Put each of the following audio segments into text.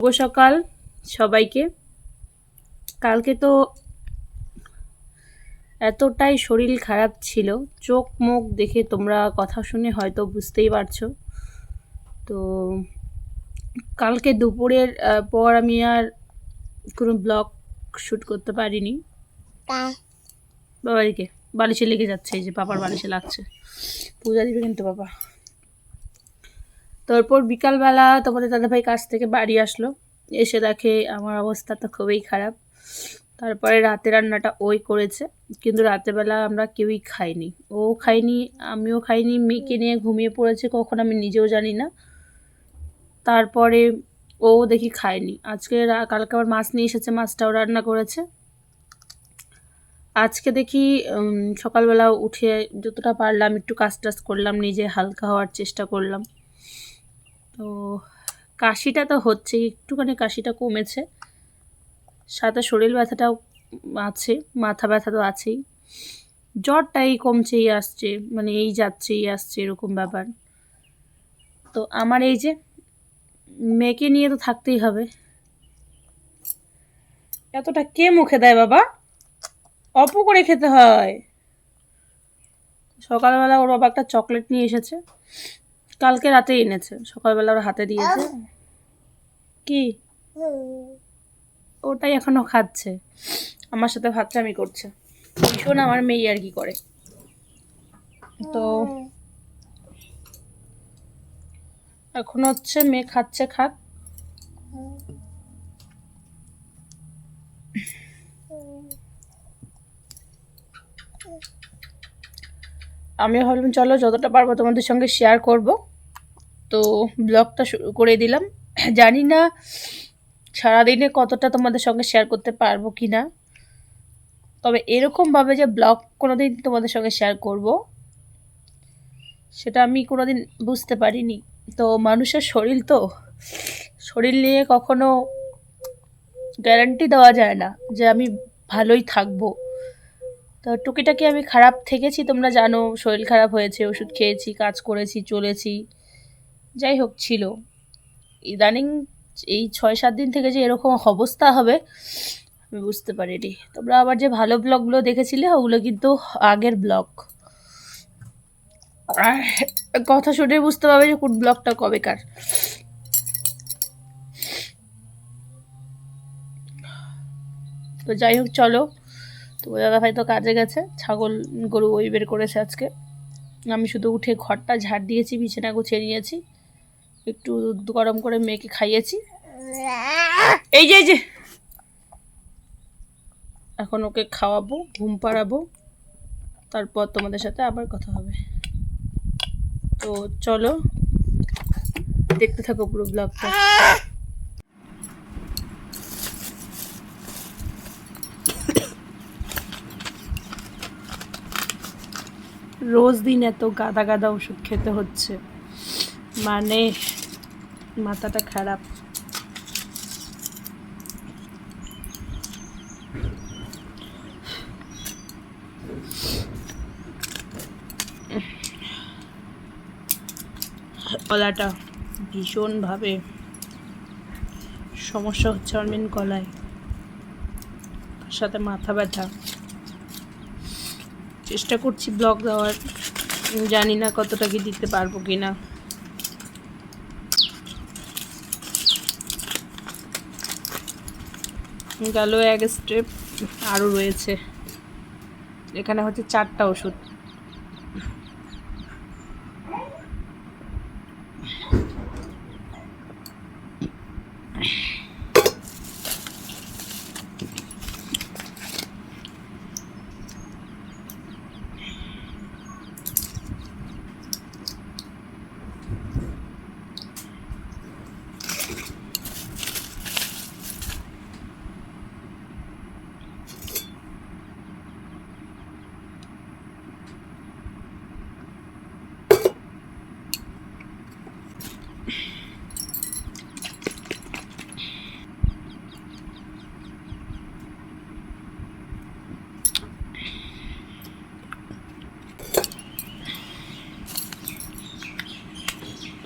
শুভ সকাল সবাইকে। কালকে তো এতটাই শরীর খারাপ ছিল চোখ মুখ দেখে তোমরা কথা শুনে হয়তো বুঝতেই পারছ। তো কালকে দুপুরের পর আমি আর কোনো ব্লগ শ্যুট করতে পারিনি। বাবাদিকে বালিশে লেগে যাচ্ছে এই যে বাবার বালিশে লাগছে। পূজা দিবে কিন্তু বাবা তারপর বিকালবেলা তোমাদের দাদাভাই কাছ থেকে বাড়ি আসলো। এসে দেখে আমার অবস্থা তো খুবই খারাপ। তারপরে রাতে রান্নাটা ওই করেছে। কিন্তু রাতেরবেলা আমরা কেউই খাইনি। ও খাইনি, আমিও খাইনি, মেয়েকে নিয়ে ঘুমিয়ে পড়েছে কখন আমি নিজেও জানি না। তারপরে ও দেখি খায়নি। আজকে কালকে আবার মাছ নিয়ে এসেছে, মাছটাও রান্না করেছে। আজকে দেখি সকালবেলা উঠে যতটা পারলাম একটু কাজ টাজ করলাম, নিজে হালকা হওয়ার চেষ্টা করলাম। তো কাশিটা তো হচ্ছে একটুখানি কাশিটা কমেছে। সাথে শরীর ব্যথাটাও আছে, মাথা ব্যথা তো আছেই। জ্বরটাই কমছেই আসছে মানে এই যাচ্ছে এই আসছে এরকম ব্যাপার। তো আমার এই যে মেয়েকে নিয়ে তো থাকতেই হবে। এতটা কে মুখে দেয় বাবা? অপ করে খেতে হয়। সকালবেলা ওর বাবা একটা চকলেট নিয়ে এসেছে। কালকে রাতে এনেছে। সকালবেলা ওর হাতে দিয়েছে। কি? ওটাই এখনও খাচ্ছে। আমার সাথে ভাতটা করছে। ভীষণ আমার মেয়ে আর কি করে। তো এখন হচ্ছে মেয়ে খাচ্ছে, খাক। আমিও ভাবলাম, চলো যতটা পারব তোমাদের সঙ্গে শেয়ার করব। তো ব্লগটা শুরু করে দিলাম। জানি না সারাদিনে কতটা তোমাদের সঙ্গে শেয়ার করতে পারব কি না তবে এরকমভাবে যে ব্লগ কোনোদিন তোমাদের সঙ্গে শেয়ার করব, সেটা আমি কোনোদিন বুঝতে পারিনি। তো মানুষের শরীর তো, শরীর নিয়ে কখনো গ্যারান্টি দেওয়া যায় না যে আমি ভালোই থাকব। তো টুকিটাকি আমি খারাপ থেকেছি, তোমরা জানো, শরীর খারাপ হয়েছে, ওষুধ খেয়েছি, কাজ করেছি, চলেছি। যাই হোক ছিল। ইদানিং এই ছয় সাত দিন থেকে যে এরকম অবস্থা হবে, আমি বুঝতে পারিনি। তোমরা আবার যে ভালো ব্লগগুলো দেখেছিলে, ওগুলো কিন্তু আগের ব্লগ আর কথা শুনে বুঝতে পারবে যে কোন ব্লগটা কবেকার। তো যাই হোক, চলো। তো দাদা ভাই তো কাজে গেছে, ছাগল, গরু ওই বের করেছে আজকে। আমি শুধু উঠে ঘরটা ঝাড় দিয়েছি, বিছানা গুছিয়ে নিয়েছি। একটু দুধ গরম করে মেয়েকে খাইয়েছি। এই যে এই যে। এখন ওকে খাওয়াবো, ঘুম পাড়াবো। তারপর তোমাদের সাথে আবার কথা হবে। তো চলো, দেখতে থাকো পুরো ব্লগটা রোজ দিন এত গাদা গাদা ওষুধ খেতে হচ্ছে। মানে মাথাটা খারাপ। গলাটা ভীষণভাবে সমস্যা হচ্ছে আমার মেন গলায়। সাথে মাথা ব্যথা। চেষ্টা করছি ব্লগ দেওয়ার। জানি না কতটা কি দিতে পারব কি না গেল এক স্টেপ আরও রয়েছে। এখানে হচ্ছে চারটা ওষুধ।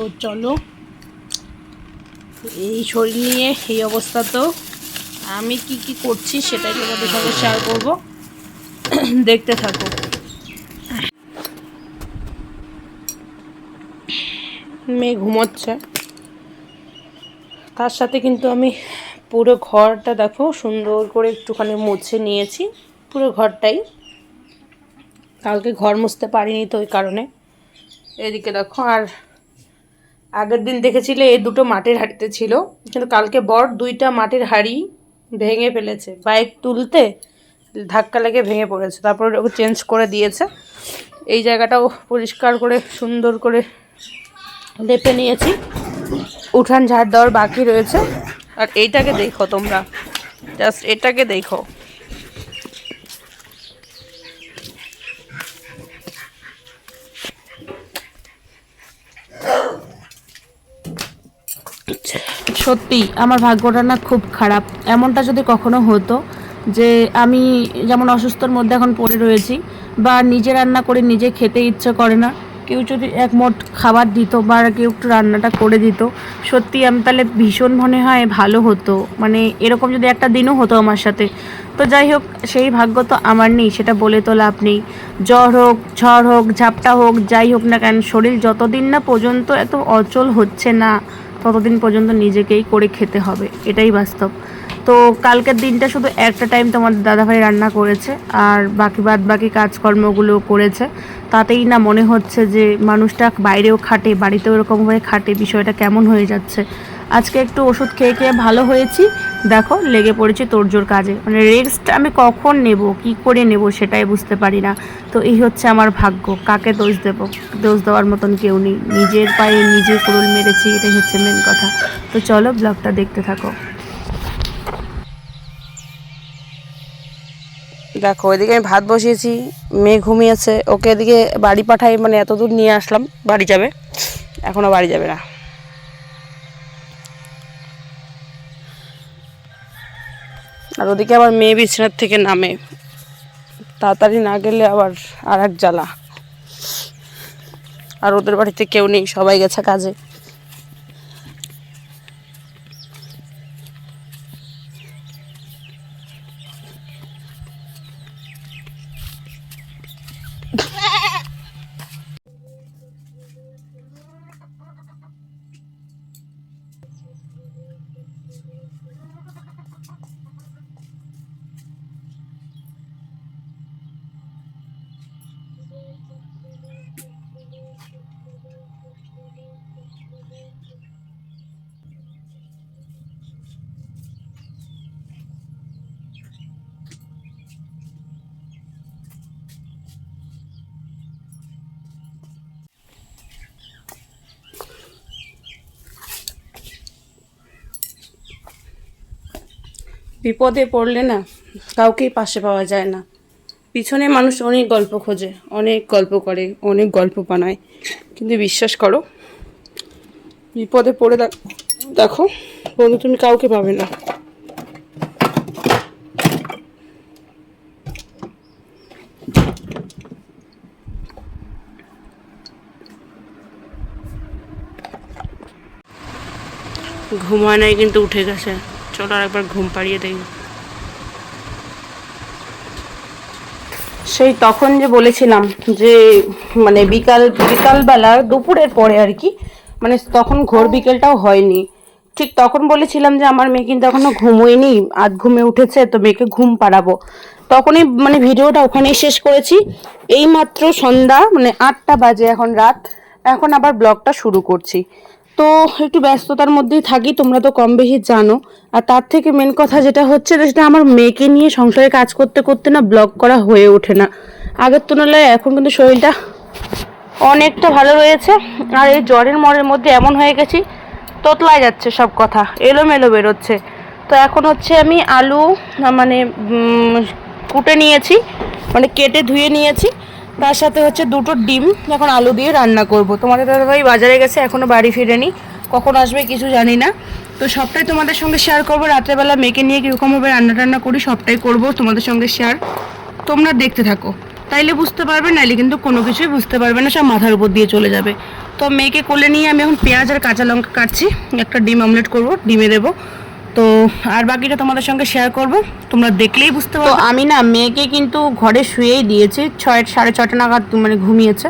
তো চলো। এই শরীর নিয়ে, এই অবস্থা তো। আমি কি কি করছি সেটাই তোমাদের সঙ্গে শেয়ার করব। দেখতে থাকো। মেয়ে ঘুমোচ্ছে। তার সাথে কিন্তু আমি পুরো ঘরটা দেখো, সুন্দর করে একটুখানি মুছে নিয়েছি, পুরো ঘরটাই। কালকে ঘর মুছতে পারিনি তো ওই কারণে। এদিকে দেখো, আর আগের দিন দেখেছিলে এই দুটো মাটির হাঁড়িতে ছিল, কিন্তু কালকে বর দুইটা মাটির হাঁড়ি ভেঙে ফেলেছে। বাইক তুলতে ধাক্কা লেগে ভেঙে পড়েছে। তারপর ওকে চেঞ্জ করে দিয়েছে। এই জায়গাটাও পরিষ্কার করে, সুন্দর করে লেপে নিয়েছি। উঠান ঝাড় দেওয়ার বাকি রয়েছে। আর এইটাকে দেখো তোমরা। জাস্ট এটাকে দেখো। সত্যি আমার ভাগ্যটা না খুব খারাপ। এমনটা যদি কখনো হতো যে আমি যেমন অসুস্থর মধ্যে এখন পড়ে রয়েছি বা নিজে রান্না করে নিজে খেতে ইচ্ছে করে না, কেউ যদি এক মোট খাবার দিত বা কেউ একটু রান্নাটা করে দিত, সত্যি আমি তাহলে ভীষণ মনে হয় ভালো হতো। মানে এরকম যদি একটা দিনও হতো আমার সাথে। তো যাই হোক, সেই ভাগ্য তো আমার নেই, সেটা বলে তো লাভ নেই। জ্বর হোক, ঝড় হোক, ঝাপটা হোক, যাই হোক না কেন, শরীর যতদিন না পর্যন্ত এত অচল হচ্ছে না ততদিন পর্যন্ত নিজেকেই করে খেতে হবে, এটাই বাস্তব। তো কালকের দিনটা শুধু একটা টাইম তোমাদের দাদাভাই রান্না করেছে, আর বাকি বাদ বাকি কাজকর্মগুলো করেছে। তাতেই না মনে হচ্ছে যে মানুষটা বাইরেও খাটে, বাড়িতেও এরকমভাবে খাটে, বিষয়টা কেমন হয়ে যাচ্ছে। আজকে একটু ওষুধ খেয়ে খেয়ে ভালো হয়েছি। দেখো, লেগে পড়েছি তোরজোর কাজে। মানে রেস্ট আমি কখন নেব, কি করে নেব সেটাই বুঝতে পারি না। তো এই হচ্ছে আমার ভাগ্য। কাকে দোষ দেব? দোষ দেওয়ার মতন কেউ নেই। নিজের পায়ে নিজে কুড়ুল মেরেছি, এটাই হচ্ছে মেন কথা। তো চলো ব্লগটা দেখতে থাকো। দেখো, ওইদিকে আমি ভাত বসিয়েছি, মেয়ে ঘুমিয়েছে। ওকে এদিকে বাড়ি পাঠাই মানে এত দূর নিয়ে আসলাম, বাড়ি যাবে। এখনও বাড়ি যাবে না। আর ওদিকে আবার মেয়ে বিছানার থেকে নামে। তাড়াতাড়ি না গেলে আবার আর এক জ্বালা। আর ওদের বাড়িতে কেউ নেই, সবাই গেছে কাজে। বিপদে পড়লে না কাউকেই পাশে পাওয়া যায় না। পিছনে মানুষ অনেক গল্প খোঁজে, অনেক গল্প করে, অনেক গল্প বানায়। কিন্তু বিশ্বাস করো, বিপদে পড়ে দেখো, বন্ধু তুমি কাউকে পাবে না। ঘুমায় নাই কিন্তু উঠে গেছে। চলো আর একবার ঘুম পাড়িয়ে দেই। সেই তখন যে বলেছিলাম যে মানে বিকাল, বিকালবেলা দুপুরের পরে আর কি মানে তখন ঘোর বিকেলটাও হয়নি। ঠিক তখন বলেছিলাম যে, আমার মেয়ে কিন্তু এখনও ঘুমোয়নি, আধ ঘুমে উঠেছে, তো মেয়েকে ঘুম পাড়াবো। তখনই মানে ভিডিওটা ওখানেই শেষ করেছি। এই মাত্র সন্ধ্যা মানে আটটা বাজে এখন রাত, এখন আবার ব্লগটা শুরু করছি। তো একটু ব্যস্ততার মধ্যেই থাকি, তোমরা তো কম বেশি জানো। আর তার থেকে মেন কথা যেটা হচ্ছে সেটা আমার মেয়েকে নিয়ে সংসারে কাজ করতে করতে না ব্লগ করা হয়ে ওঠে না। আগের তুলনায় এখন কিন্তু শরীরটা অনেকটা ভালো রয়েছে, আর এই জ্বরের মরের মধ্যে এমন হয়ে গেছি, তোতলায় যাচ্ছে সব কথা, এলোমেলো বেরোচ্ছে। তো এখন হচ্ছে আমি আলু মানে কুটে নিয়েছি মানে কেটে ধুয়ে নিয়েছি। তার সাথে হচ্ছে দুটো ডিম এখন আলু দিয়ে রান্না করব। তোমাদের দাদাভাই বাজারে গেছে এখনও বাড়ি ফিরেনি। কখন আসবে কিছু জানি না। তো সবটাই তোমাদের সঙ্গে শেয়ার করব। রাত্রেবেলা মেয়েকে নিয়ে কীরকমভাবে রান্না টান্না করি সবটাই করব তোমাদের সঙ্গে শেয়ার তোমরা দেখতে থাকো। তাইলে বুঝতে পারবে, নাইলে কিন্তু কোনো কিছুই বুঝতে পারবে না, সব মাথার উপর দিয়ে চলে যাবে। তো তো মেয়েকে কোলে নিয়ে আমি এখন পেঁয়াজ আর কাঁচা লঙ্কা কাটছি। একটা ডিম অমলেট করব, ডিমে দেবো। তো আর বাকিটা তোমাদের সঙ্গে শেয়ার করব। তোমরা দেখলেই বুঝতে পারো আমি না মেয়েকে কিন্তু ঘরে শুয়েই দিয়েছি ছয় সাড়ে ছটা নাগাদ মানে ঘুমিয়েছে।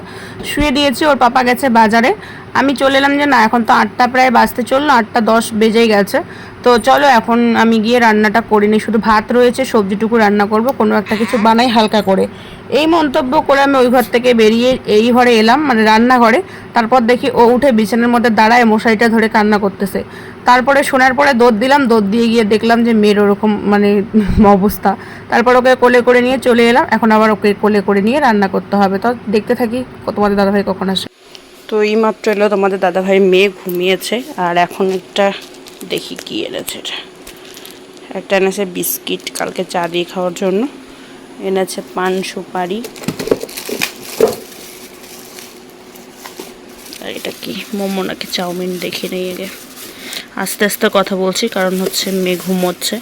শুয়ে দিয়েছি ওর পাপা গেছে বাজারে। আমি চলে এলাম যে না এখন তো আটটা প্রায় বাজতে চলল আটটা দশ বেজেই গেছে। তো চলো এখন আমি গিয়ে রান্নাটা করে নিই। শুধু ভাত রয়েছে, সবজিটুকু রান্না করব, কোনো একটা কিছু বানাই হালকা করে। এই মন্তব্য করে আমি ওই ঘর থেকে বেরিয়ে এই ঘরে এলাম মানে রান্নাঘরে। তারপর দেখি ও উঠে বিছানার মধ্যে দাঁড়ায় মশারিটা ধরে কান্না করতেছে। তারপরে শোনার পরে দৌড় দিলাম দৌড় দিয়ে গিয়ে দেখলাম যে মেয়ের ওরকম মানে অবস্থা। তারপর ওকে কোলে করে নিয়ে চলে এলাম, এখন আবার ওকে কোলে করে নিয়ে রান্না করতে হবে। তো দেখতে থাকি, তোমাদের দাদাভাই কখন আসে? তো এই মাত্র এলো তোমাদের দাদাভাই মেয়ে ঘুমিয়েছে, আর এখন একটা দেখি কি এনেছে এটা। একটা এনেছে বিস্কিট কালকে চা দিয়ে খাওয়ার জন্য। এনেছে পান সুপারি। আর এটা কি? মোমো নাকি চাউমিন দেখি নেই আগে। আস্তে আস্তে কথা বলছি, কারণ হচ্ছে মেয়ে ঘুমোচ্ছে।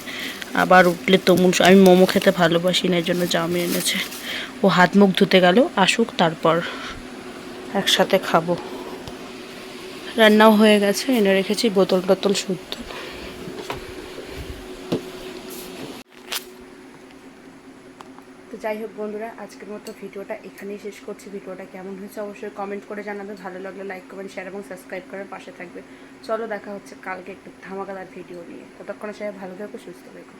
আবার উঠলে তমুন আমি মোমো খেতে ভালোবাসি না এর জন্য চাউমিন এনেছে। ও হাত মুখ ধুতে গেল, আসুক তারপর একসাথে খাব। রান্নাও হয়ে গেছে, এনে রেখেছি বোতল টোতল শুদ্ধ। তো যাই হোক বন্ধুরা, আজকের মতো ভিডিওটা এখানেই শেষ করছি। ভিডিওটা কেমন হয়েছে অবশ্যই কমেন্ট করে জানাবে। ভালো লাগলে লাইক কমেন্ট শেয়ার এবং সাবস্ক্রাইব করার পাশে থাকবে। চলো দেখা হচ্ছে কালকে একটু ধামাকাদার ভিডিও নিয়ে। ততক্ষণে সবাই ভালো থেকো, সুস্থ থেকো।